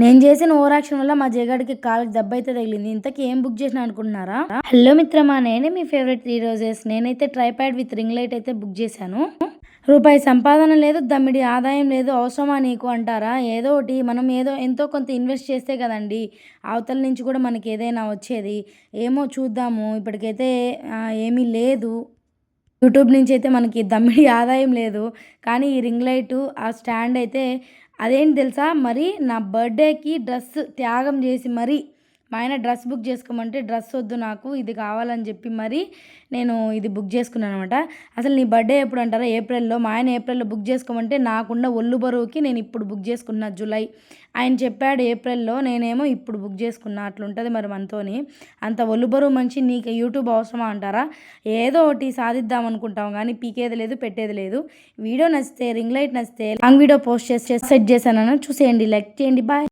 నేను చేసిన ఓరాక్షన్ వల్ల మా జగడికి కాళ్ళకి దెబ్బ అయితే తగిలింది. ఇంతకీ ఏం బుక్ చేసిన అనుకుంటున్నారా? హలో మిత్రమా నేనే మీ ఫేవరెట్ త్రీ రోజెస్ నేనైతే ట్రైప్యాడ్ విత్ రింగ్ లైట్ అయితే బుక్ చేశాను. రూపాయి సంపాదన లేదు దమ్మిడి ఆదాయం లేదు అవసరమా నీకు అంటారా? ఏదో ఒకటి మనం ఏదో ఎంతో కొంత ఇన్వెస్ట్ చేస్తే కదండి అవతల నుంచి కూడా మనకి ఏదైనా వచ్చేది. ఏమో చూద్దాము. ఇప్పటికైతే ఏమీ లేదు. యూట్యూబ్ నుంచి అయితే మనకి దమ్మిడి ఆదాయం లేదు. కానీ ఈ రింగ్ లైటు ఆ స్టాండ్ అయితే అదేంటి తెలుసా? మరి నా బర్త్డేకి డ్రెస్ త్యాగం చేసి మరి మా ఆయన డ్రెస్ బుక్ చేసుకోమంటే డ్రెస్ వద్దు నాకు ఇది కావాలని చెప్పి మరి నేను ఇది బుక్ చేసుకున్నాను అనమాట అసలు నీ బర్త్డే ఎప్పుడు అంటారా? ఏప్రిల్లో. మా ఆయన ఏప్రిల్లో బుక్ చేసుకోమంటే నాకున్న ఒళ్ళు బరువుకి నేను ఇప్పుడు బుక్ చేసుకున్నా జూలై. ఆయన చెప్పాడు ఏప్రిల్లో నేనేమో ఇప్పుడు బుక్ చేసుకున్నా. అట్లుంటుంది మరి మనతోని. అంత ఒళ్ళు బరువు మంచి నీకు యూట్యూబ్ అవసరమా? అంటారా. ఏదో ఒకటి సాధిద్దాం అనుకుంటాం కానీ పీకేది లేదు పెట్టేది లేదు. వీడియో నచ్చితే రింగ్ లైట్ నచ్చితే లాంగ్ వీడియో పోస్ట్ చేసి సెట్ చేశాను చూసేయండి. లైక్ చేయండి. బాయ్.